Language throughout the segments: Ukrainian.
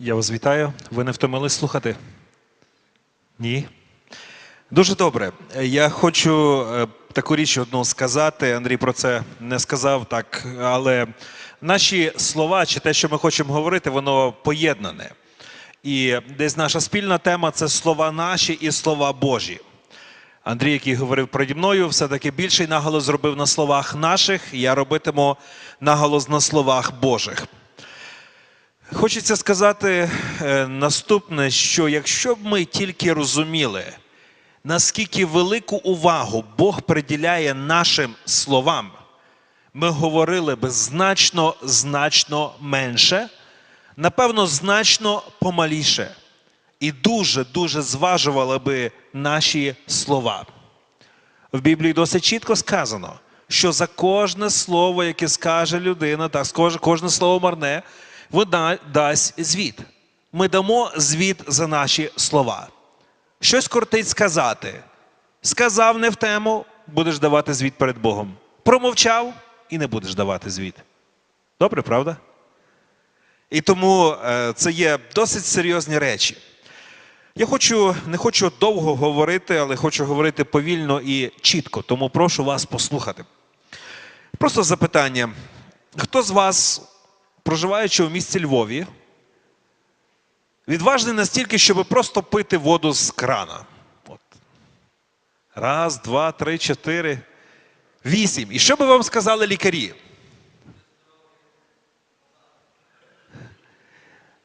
Я вас вітаю. Ви не втомились слухати? Ні. Дуже добре. Я хочу е, таку річ одну сказати. Андрій про це не сказав так, але наші слова чи те, що ми хочемо говорити, воно поєднане. І десь наша спільна тема це слова наші і слова Божі. Андрій, який говорив переді мною, все-таки більший наголос зробив на словах наших, я робитиму наголос на словах Божих. Хочеться сказати е, наступне, що якщо б ми тільки розуміли, наскільки велику увагу Бог приділяє нашим словам, ми говорили би значно, значно менше, напевно, значно помаліше, і дуже-дуже зважували би наші слова. В Біблії досить чітко сказано, що за кожне слово, яке скаже людина, так кожне слово марне, вона дасть звіт. Ми дамо звіт за наші слова. Щось кортить сказати. Сказав не в тему, будеш давати звіт перед Богом. Промовчав і не будеш давати звіт. Добре, правда? І тому е, це є досить серйозні речі. Я хочу, не хочу довго говорити, але хочу говорити повільно і чітко, тому прошу вас послухати. Просто запитання: хто з вас, проживаючи у місті Львові, відважний настільки, щоб просто пити воду з крана? От. Раз, два, три, чотири, вісім. І що би вам сказали лікарі?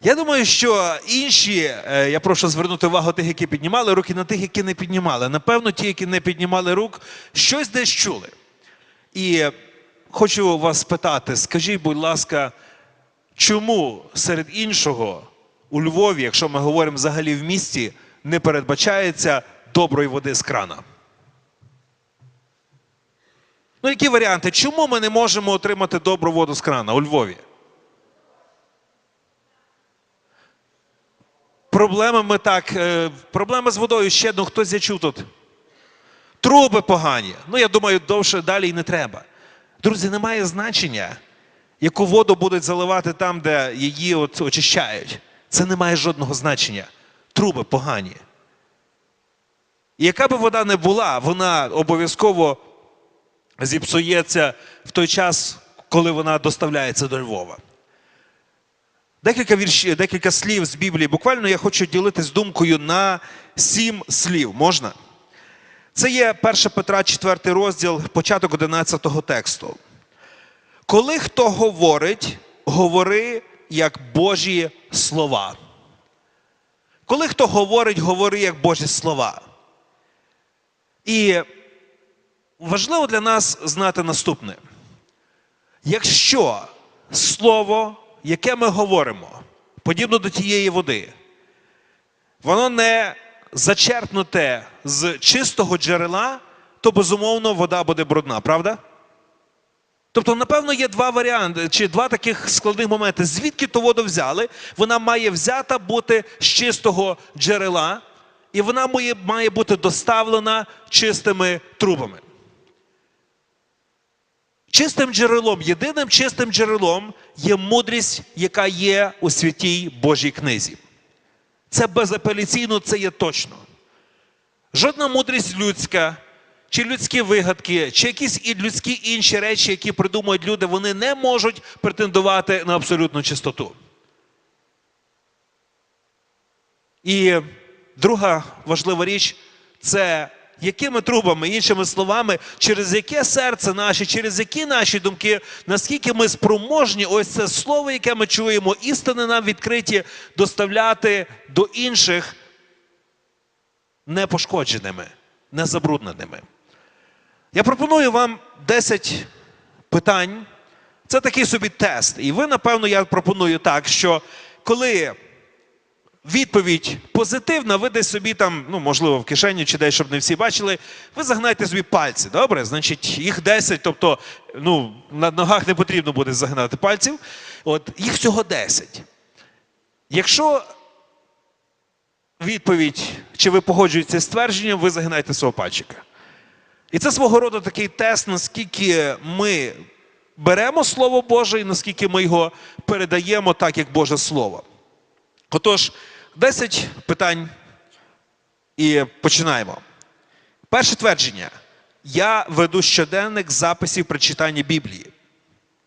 Я думаю, що інші, е, я прошу звернути увагу тих, які піднімали руки, на тих, які не піднімали. Напевно, ті, які не піднімали рук, щось десь чули. І хочу вас спитати, скажіть, будь ласка, чому серед іншого у Львові, якщо ми говоримо взагалі в місті, не передбачається доброї води з крана? Ну, які варіанти? Чому ми не можемо отримати добру воду з крана у Львові? Проблемами так, е, проблеми з водою ще одну хтось я чув тут. Труби погані. Ну, я думаю, довше далі і не треба. Друзі, немає значення, яку воду будуть заливати там, де її от очищають. Це не має жодного значення. Труби погані. І яка би вода не була, вона обов'язково зіпсується в той час, коли вона доставляється до Львова. Декілька віршів, декілька слів з Біблії. Буквально я хочу ділитись думкою на сім слів. Можна? Це є 1 Петра, 4 розділ, початок 11 тексту. Коли хто говорить, говори як Божі слова. Коли хто говорить, говори як Божі слова. І важливо для нас знати наступне. Якщо слово яке ми говоримо, подібно до тієї води, воно не зачерпнуте з чистого джерела, то безумовно вода буде брудна, правда? Тобто, напевно, є два варіанти, чи два таких складних моменти. Звідки ту воду взяли? Вона має взята бути з чистого джерела, і вона має, має бути доставлена чистими трубами. Чистим джерелом, єдиним чистим джерелом є мудрість, яка є у святій Божій книзі. Це безапеляційно, це є точно. Жодна мудрість людська, чи людські вигадки, чи якісь і людські інші речі, які придумують люди, вони не можуть претендувати на абсолютну чистоту. І друга важлива річ це якими трубами, іншими словами, через яке серце наше, через які наші думки, наскільки ми спроможні, ось це слово, яке ми чуємо, істини нам відкриті, доставляти до інших непошкодженими, незабрудненими. Я пропоную вам 10 питань. Це такий собі тест. І ви, напевно, я пропоную так, що коли відповідь позитивна, ви десь собі там, ну, можливо, в кишені чи десь, щоб не всі бачили, ви загнайте собі пальці, добре? Значить, їх 10, тобто, ну, на ногах не потрібно буде загнати пальців. От, їх всього 10. Якщо відповідь, чи ви погоджуєтеся з твердженням, ви загинаєте свого пальчика. І це свого роду такий тест, наскільки ми беремо Слово Боже і наскільки ми його передаємо так, як Боже Слово. Отож, 10 питань і починаємо. Перше твердження. Я веду щоденник записів при читанні Біблії.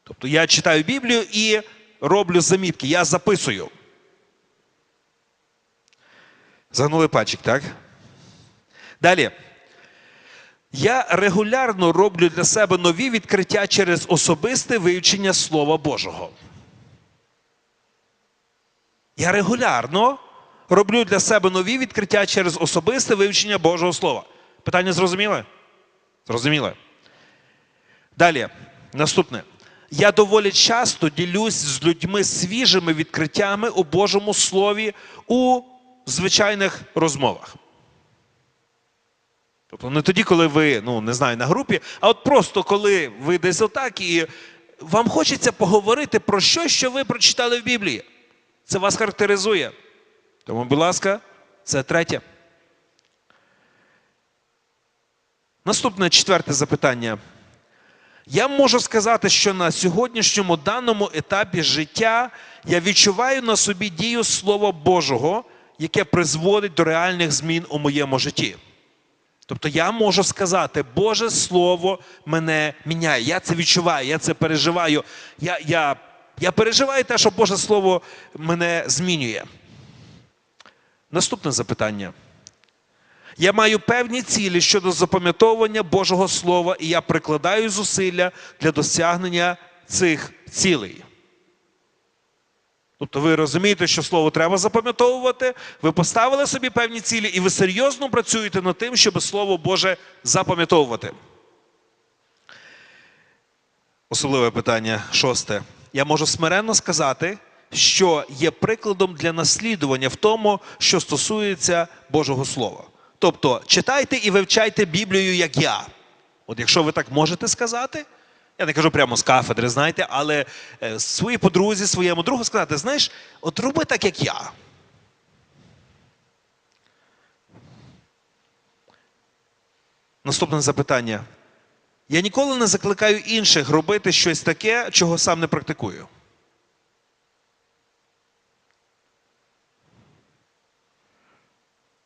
Тобто я читаю Біблію і роблю замітки, я записую. Загнули пальчик, так? Далі. Я регулярно роблю для себе нові відкриття через особисте вивчення Слова Божого. Я регулярно роблю для себе нові відкриття через особисте вивчення Божого Слова. Питання зрозуміле? Зрозуміле. Далі, наступне. Я доволі часто ділюсь з людьми свіжими відкриттями у Божому Слові у звичайних розмовах. Тобто не тоді, коли ви, ну не знаю, на групі, а от просто коли ви десь отак і вам хочеться поговорити про щось, що ви прочитали в Біблії. Це вас характеризує. Тому, будь ласка, це третє. Наступне четверте запитання. Я можу сказати, що на сьогоднішньому даному етапі життя я відчуваю на собі дію Слова Божого, яке призводить до реальних змін у моєму житті. Тобто я можу сказати, Боже Слово мене міняє. Я це відчуваю, я це переживаю. Я, я, я переживаю те, що Боже Слово мене змінює. Наступне запитання. Я маю певні цілі щодо запам'ятовування Божого Слова, і я прикладаю зусилля для досягнення цих цілей. Тобто ви розумієте, що слово треба запам'ятовувати, ви поставили собі певні цілі, і ви серйозно працюєте над тим, щоб Слово Боже запам'ятовувати. Особливе питання шосте. Я можу смиренно сказати, що є прикладом для наслідування в тому, що стосується Божого Слова. Тобто, читайте і вивчайте Біблію, як я. От якщо ви так можете сказати, я не кажу прямо з кафедри, знаєте, але е, своїй подрузі, своєму другу сказати, знаєш, от роби так, як я. Наступне запитання. Я ніколи не закликаю інших робити щось таке, чого сам не практикую.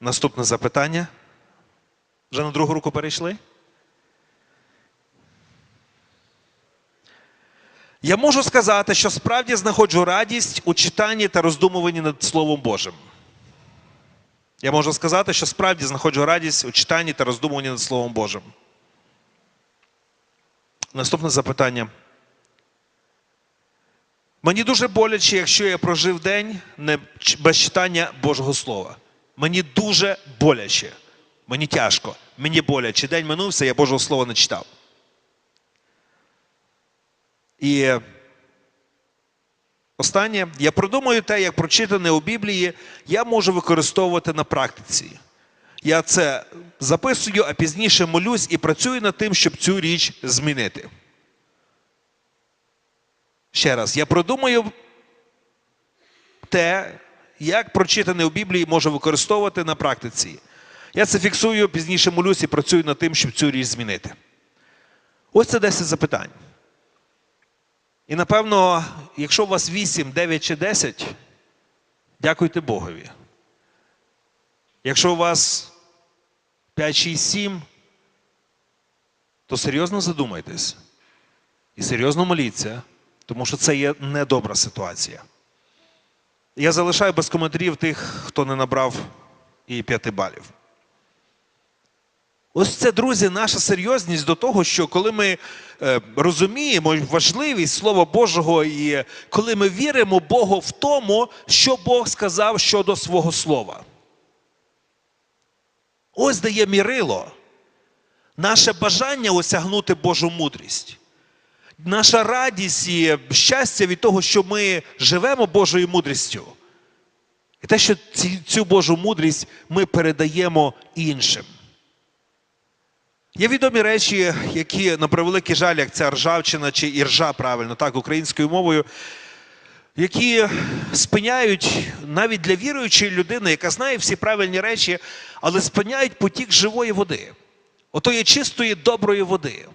Наступне запитання. Вже на другу руку перейшли? Я можу сказати, що справді знаходжу радість у читанні та роздумуванні над Словом Божим. Я можу сказати, що справді знаходжу радість у читанні та роздумуванні над Словом Божим. Наступне запитання. Мені дуже боляче, якщо я прожив день без читання Божого Слова. Мені дуже боляче. Мені тяжко. Мені боляче. День минувся, я Божого Слова не читав. І останнє, я продумую те, як прочитане у Біблії, я можу використовувати на практиці. Я це записую, а пізніше молюсь і працюю над тим, щоб цю річ змінити. Ще раз, я продумаю те, як прочитане у Біблії можу використовувати на практиці. Я це фіксую, пізніше молюсь і працюю над тим, щоб цю річ змінити. Ось це 10 запитань. І напевно, якщо у вас 8, 9 чи 10, дякуйте Богові. Якщо у вас 5, 6, 7, то серйозно задумайтесь і серйозно моліться, тому що це є недобра ситуація. Я залишаю без коментарів тих, хто не набрав і 5 балів. Ось це, друзі, наша серйозність до того, що коли ми е, розуміємо важливість Слова Божого, і коли ми віримо Богу в тому, що Бог сказав щодо свого слова. Ось дає мірило. Наше бажання осягнути Божу мудрість. Наша радість і щастя від того, що ми живемо Божою мудрістю. І те, що цю Божу мудрість ми передаємо іншим. Є відомі речі, які на превеликий жаль, як ця ржавчина чи іржа, правильно, так, українською мовою, які спиняють навіть для віруючої людини, яка знає всі правильні речі, але спиняють потік живої води. Отої чистої, доброї води.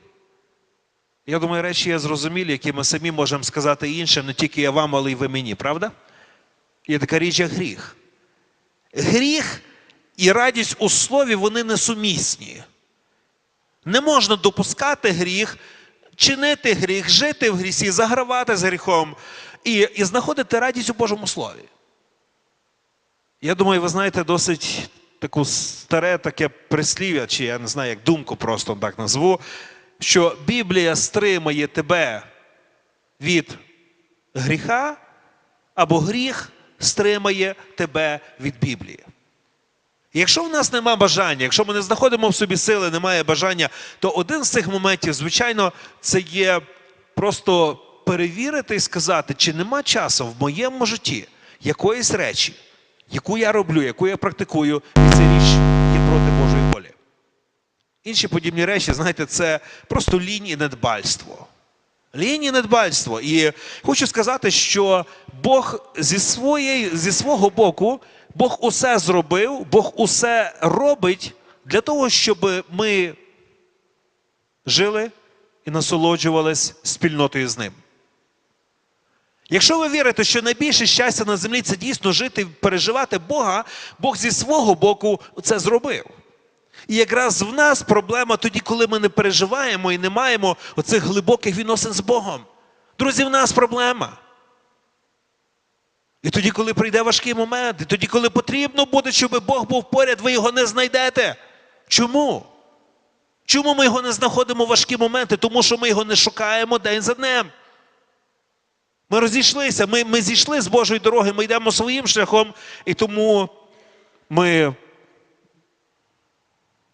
Я думаю, речі є зрозумілі, які ми самі можемо сказати іншим, не тільки я вам, але й ви мені, правда? Є така річ, як гріх. Гріх і радість у слові вони несумісні. Не можна допускати гріх, чинити гріх, жити в грісі, загравати з гріхом і, і знаходити радість у Божому Слові. Я думаю, ви знаєте досить таку старе таке прислів'я, чи я не знаю, як думку просто так назву, що Біблія стримає тебе від гріха, або гріх стримає тебе від Біблії. Якщо в нас нема бажання, якщо ми не знаходимо в собі сили, немає бажання, то один з цих моментів, звичайно, це є просто перевірити і сказати, чи нема часу в моєму житті якоїсь речі, яку я роблю, яку я практикую, і ця річ є проти Божої волі. Інші подібні речі, знаєте, це просто лінь і недбальство. Лінь і недбальство. І хочу сказати, що Бог зі, своєї, зі свого боку, Бог усе зробив, Бог усе робить для того, щоб ми жили і насолоджувались спільнотою з ним. Якщо ви вірите, що найбільше щастя на землі це дійсно жити переживати Бога, Бог зі свого боку це зробив. І якраз в нас проблема тоді, коли ми не переживаємо і не маємо оцих глибоких відносин з Богом. Друзі, в нас проблема. І тоді, коли прийде важкий момент, і тоді, коли потрібно буде, щоб Бог був поряд, ви його не знайдете. Чому? Чому ми його не знаходимо в важкі моменти? Тому що ми його не шукаємо день за днем. Ми розійшлися, ми, ми зійшли з Божої дороги, ми йдемо своїм шляхом, і тому ми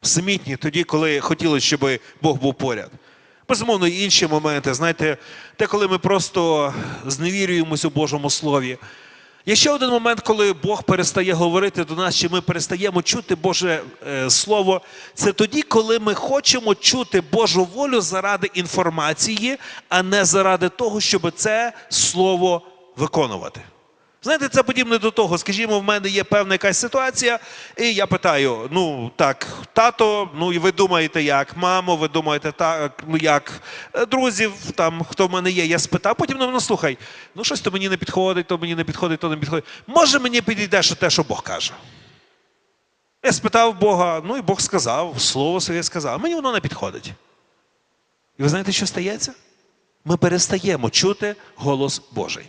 самітні тоді, коли хотілося, щоб Бог був поряд. Безумовно, інші моменти, знаєте, те, коли ми просто зневірюємося у Божому Слові. Є ще один момент, коли Бог перестає говорити до нас, чи ми перестаємо чути Боже е, Слово. Це тоді, коли ми хочемо чути Божу волю заради інформації, а не заради того, щоб це слово виконувати. Знаєте, це подібне до того, скажімо, в мене є певна якась ситуація, і я питаю: ну так, тато, ну і ви думаєте, як, мамо, ви думаєте, так, ну як, Е, друзів, там, хто в мене є, я спитав, потім ну, ну слухай, ну щось то мені не підходить, то мені не підходить, то не підходить. Може мені підійде що те, що Бог каже. Я спитав Бога, ну і Бог сказав, слово своє сказав, мені воно не підходить. І ви знаєте, що стається? Ми перестаємо чути голос Божий.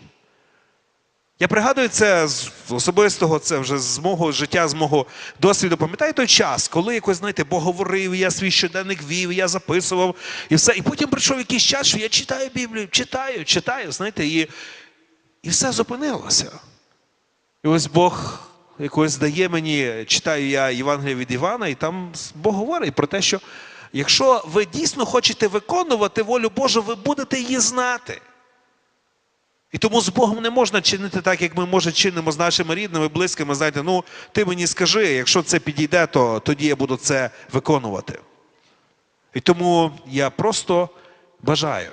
Я пригадую це з особистого, це вже з мого життя, з мого досвіду. Пам'ятаю той час, коли якось, знаєте, Бог говорив, я свій щоденник вів, я записував і все. І потім прийшов якийсь час, що я читаю Біблію, читаю, читаю, знаєте, і, і все зупинилося. І ось Бог якось дає мені, читаю я Євангелія від Івана, і там Бог говорить про те, що якщо ви дійсно хочете виконувати волю Божу, ви будете її знати. І тому з Богом не можна чинити так, як ми може чинимо з нашими рідними, близькими. Знаєте, ну ти мені скажи, якщо це підійде, то тоді я буду це виконувати. І тому я просто бажаю,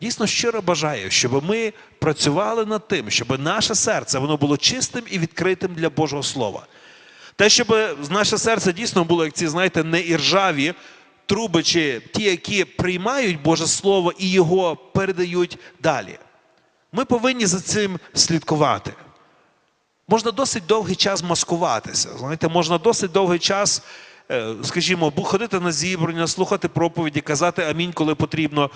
дійсно щиро бажаю, щоб ми працювали над тим, щоб наше серце воно було чистим і відкритим для Божого Слова. Те, щоб наше серце дійсно було, як ці, знаєте, не іржаві труби, ті, які приймають Боже Слово і його передають далі. Ми повинні за цим слідкувати. Можна досить довгий час маскуватися. Знаєте, можна досить довгий час, е, скажімо, ходити на зібрання, слухати проповіді, казати амінь, коли потрібно,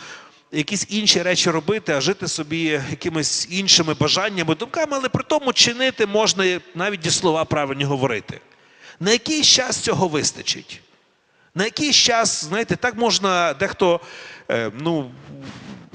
якісь інші речі робити, а жити собі якимись іншими бажаннями, думками, але при тому чинити можна навіть і слова правильні говорити. На який час цього вистачить? На якийсь час, знаєте, так можна дехто, е, ну,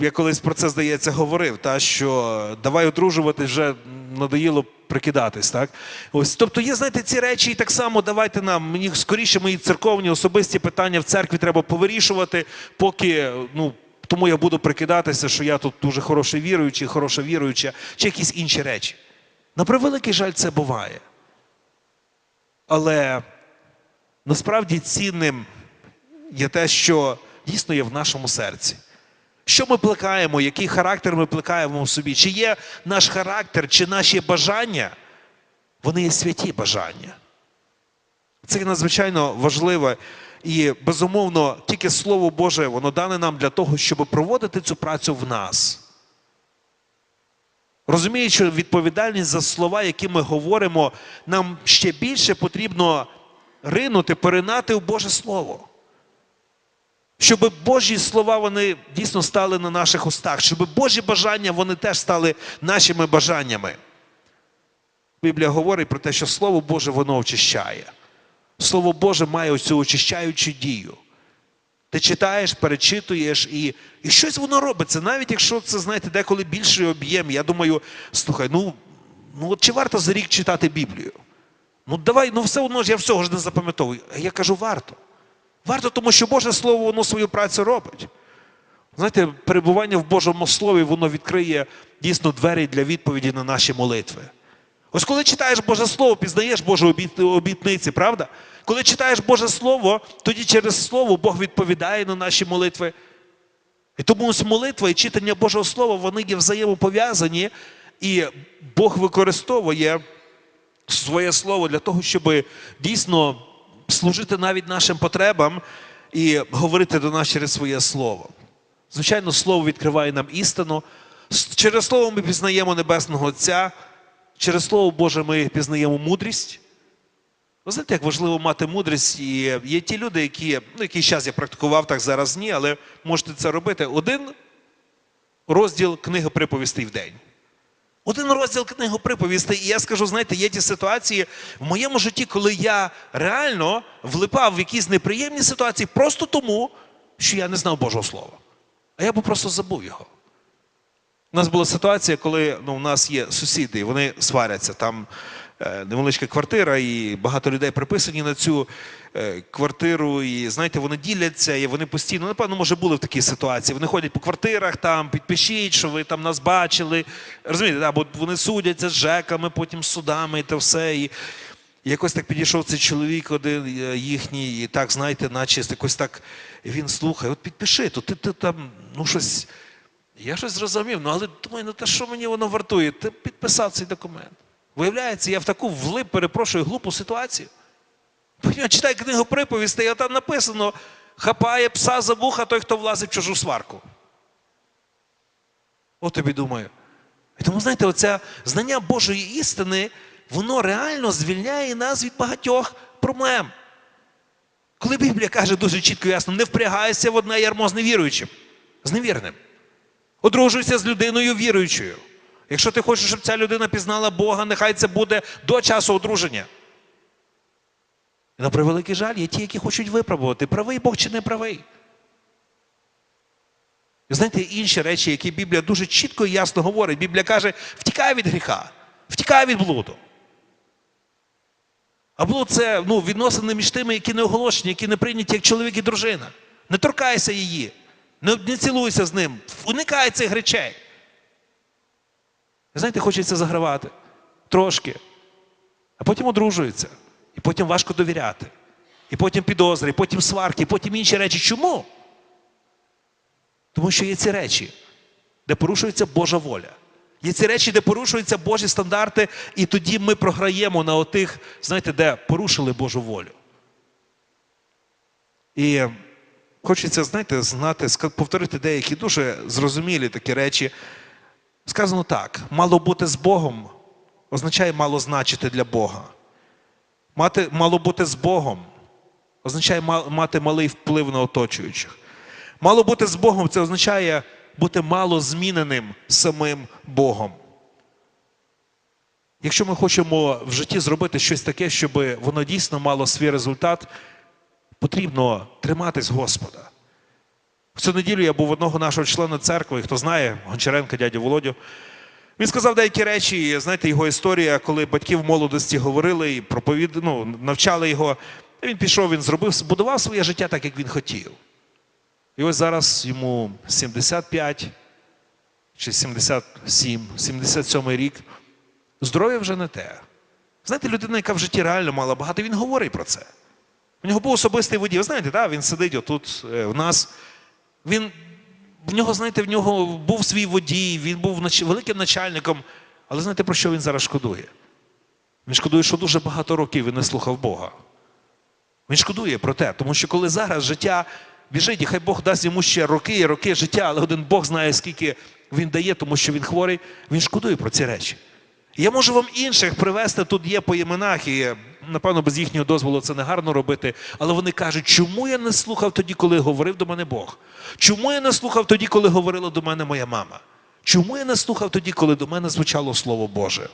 я колись про це, здається, говорив, та, що давай одружувати вже надоїло прикидатись. Так? Ось, тобто є, знаєте, ці речі, і так само давайте нам, мені скоріше мої церковні особисті питання в церкві треба повирішувати, поки, ну, тому я буду прикидатися, що я тут дуже хороший віруючий, хороша віруюча, чи якісь інші речі. На превеликий жаль, це буває. Але насправді цінним є те, що дійсно є в нашому серці. Що ми плекаємо, який характер ми плекаємо в собі? Чи є наш характер, чи наші бажання? Вони є святі бажання. Це є надзвичайно важливо. І, безумовно, тільки Слово Боже, воно дане нам для того, щоб проводити цю працю в нас. розуміючи відповідальність за слова, які ми говоримо, нам ще більше потрібно ринути, поринати в Боже Слово. Щоб Божі слова вони дійсно стали на наших устах, щоб Божі бажання вони теж стали нашими бажаннями. Біблія говорить про те, що Слово Боже воно очищає. Слово Боже має оцю очищаючу дію. Ти читаєш, перечитуєш, і, і щось воно робиться. Навіть якщо це, знаєте, деколи більший об'єм, я думаю, слухай, ну, ну от чи варто за рік читати Біблію? Ну давай, ну все одно ж я всього ж не запам'ятовую. Я кажу, варто. Варто, тому що Боже Слово воно свою працю робить. Знаєте, перебування в Божому Слові, воно відкриє дійсно двері для відповіді на наші молитви. Ось коли читаєш Боже Слово, пізнаєш обіт- обітниці, правда? Коли читаєш Боже Слово, тоді через Слово Бог відповідає на наші молитви. І тому ось молитва і читання Божого Слова, вони є взаємопов'язані, і Бог використовує своє слово для того, щоб дійсно служити навіть нашим потребам і говорити до нас через своє слово. Звичайно, слово відкриває нам істину. Через слово ми пізнаємо Небесного Отця, через Слово Боже ми пізнаємо мудрість. Ви знаєте, як важливо мати мудрість, і є ті люди, які, ну, який час я практикував, так зараз ні, але можете це робити. Один розділ книги приповістей в день. Один розділ книги приповісти, і я скажу, знаєте, є ті ситуації в моєму житті, коли я реально влипав в якісь неприємні ситуації просто тому, що я не знав Божого Слова. А я б просто забув його. У нас була ситуація, коли ну, у нас є сусіди, вони сваряться. Там невеличка квартира, і багато людей приписані на цю е, квартиру. І знаєте, вони діляться, і вони постійно, напевно, може, були в такій ситуації. Вони ходять по квартирах, там підпишіть, що ви там нас бачили. Розумієте, да, бо вони судяться з ЖЕКами, потім з судами і те все. І якось так підійшов цей чоловік, один е, їхній, і так, знаєте, наче якось так він слухає, от підпиши, то ти, ти там, ну щось. Я щось зрозумів, ну але думаю, ну та що мені воно вартує? Ти підписав цей документ. Виявляється, я в таку влип, перепрошую, глупу ситуацію. Читаю книгу приповістей, а там написано: хапає пса за вуха той, хто влазить в чужу сварку. От тобі думаю. І тому, знаєте, оце знання Божої істини, воно реально звільняє нас від багатьох проблем. Коли Біблія каже дуже чітко і ясно, не впрягайся в одне ярмо з невіруючим, з невірним. Одружуйся з людиною віруючою. Якщо ти хочеш, щоб ця людина пізнала Бога, нехай це буде до часу одруження. І на превеликий жаль, є ті, які хочуть випробувати, правий Бог чи не правий. І знаєте, інші речі, які Біблія дуже чітко і ясно говорить. Біблія каже, втікай від гріха, втікай від блуду. А блуд це ну, відносини між тими, які не оголошені, які не прийняті як чоловік і дружина. Не торкайся її, не, цілуйся з ним, уникай цих речей. Знаєте, хочеться загравати трошки, а потім одружуються, і потім важко довіряти, і потім підозри, і потім сварки, і потім інші речі. Чому? Тому що є ці речі, де порушується Божа воля. Є ці речі, де порушуються Божі стандарти, і тоді ми програємо на отих, знаєте, де порушили Божу волю. І хочеться, знаєте, знати, повторити деякі дуже зрозумілі такі речі. Сказано так: мало бути з Богом означає мало значити для Бога. Мати, мало бути з Богом означає мати малий вплив на оточуючих. Мало бути з Богом це означає бути мало зміненим самим Богом. Якщо ми хочемо в житті зробити щось таке, щоб воно дійсно мало свій результат, потрібно триматись Господа. В цю неділю я був одного нашого члена церкви, хто знає, Гончаренка, дядю Володю. Він сказав деякі речі, знаєте, його історія, коли батьки в молодості говорили і проповід... ну, навчали його. Він пішов, він зробив, збудував своє життя так, як він хотів. І ось зараз йому 75 чи 77, 77 рік. Здоров'я вже не те. Знаєте, людина, яка в житті реально мала багато, він говорить про це. У нього був особистий водій. Ви знаєте, да, він сидить отут е, в нас. Він, в нього, знаєте, в нього був свій водій, він був великим начальником. Але знаєте, про що він зараз шкодує? Він шкодує, що дуже багато років він не слухав Бога. Він шкодує про те, тому що коли зараз життя біжить, і хай Бог дасть йому ще роки і роки життя, але один Бог знає, скільки він дає, тому що він хворий, він шкодує про ці речі. Я можу вам інших привести, тут є по іменах, і напевно без їхнього дозволу це не гарно робити. Але вони кажуть, чому я не слухав тоді, коли говорив до мене Бог? Чому я не слухав тоді, коли говорила до мене моя мама? Чому я не слухав тоді, коли до мене звучало Слово Боже?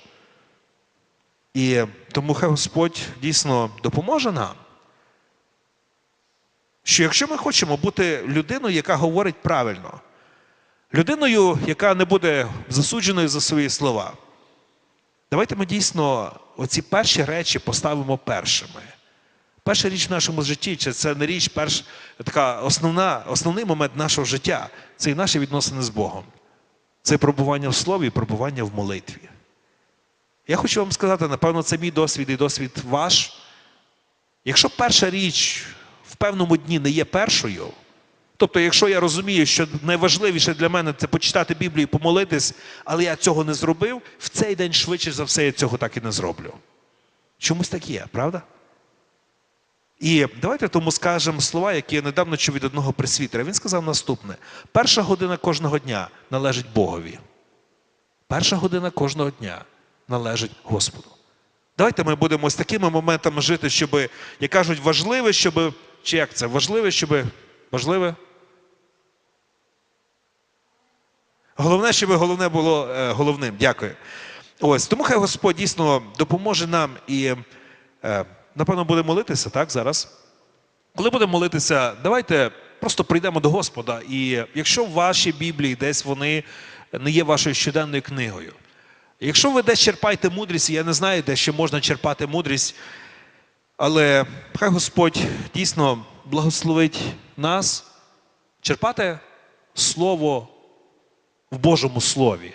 І тому хай Господь дійсно допоможе нам. Що якщо ми хочемо бути людиною, яка говорить правильно, людиною, яка не буде засудженою за свої слова, давайте ми дійсно оці перші речі поставимо першими. Перша річ в нашому житті, чи це не річ, перш, така основна, основний момент нашого життя це і наші відносини з Богом. Це пробування в слові пробування в молитві. Я хочу вам сказати, напевно, це мій досвід і досвід ваш. Якщо перша річ в певному дні не є першою, тобто, якщо я розумію, що найважливіше для мене це почитати Біблію і помолитись, але я цього не зробив, в цей день швидше за все я цього так і не зроблю. Чомусь так є, правда? І давайте тому скажемо слова, які я недавно чув від одного пресвітера. Він сказав наступне: перша година кожного дня належить Богові. Перша година кожного дня належить Господу. Давайте ми будемо з такими моментами жити, щоб, як кажуть, важливе, щоб. Чи як це? Важливе, щоб. Важливе? Головне, щоб головне було е, головним. Дякую. Ось, тому хай Господь дійсно допоможе нам і, е, напевно, буде молитися, так, зараз. Коли будемо молитися, давайте просто прийдемо до Господа. І якщо в вашій Біблії десь вони не є вашою щоденною книгою, якщо ви десь черпаєте мудрість, я не знаю, де ще можна черпати мудрість, але хай Господь дійсно благословить нас черпати слово в Божому Слові,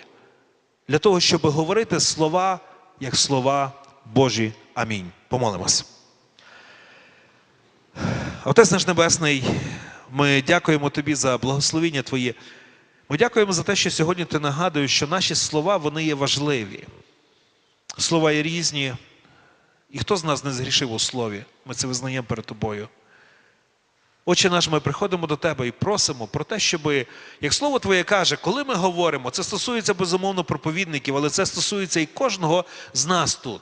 для того, щоб говорити слова як слова Божі. Амінь. Помолимось. Отець наш Небесний, ми дякуємо Тобі за благословіння Твоє. Ми дякуємо за те, що сьогодні ти нагадуєш, що наші слова вони є важливі. Слова є різні. І хто з нас не згрішив у слові? Ми це визнаємо перед тобою. Отче наш, ми приходимо до Тебе і просимо про те, щоб, як слово Твоє каже, коли ми говоримо, це стосується безумовно проповідників, але це стосується і кожного з нас тут.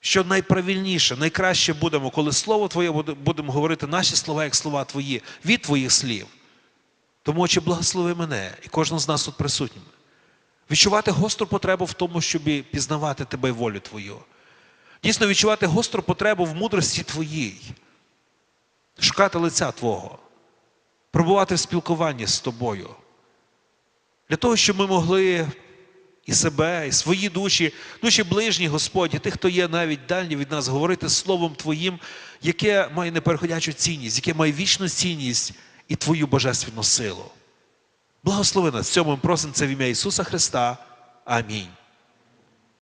Що найправильніше, найкраще будемо, коли Слово Твоє будемо говорити наші слова, як слова Твої, від Твоїх слів. Тому, Отче, благослови мене і кожного з нас тут присутнім. Відчувати гостру потребу в тому, щоб пізнавати Тебе і волю Твою. Дійсно відчувати гостру потребу в мудрості Твоїй, шукати лиця Твого, пробувати в спілкуванні з Тобою. Для того, щоб ми могли і себе, і свої душі, душі ближні, Господь, і тих, хто є навіть дальні від нас, говорити Словом Твоїм, яке має непереходячу цінність, яке має вічну цінність і Твою божественну силу. Благослови нас. Цьому ми просимо це в ім'я Ісуса Христа. Амінь.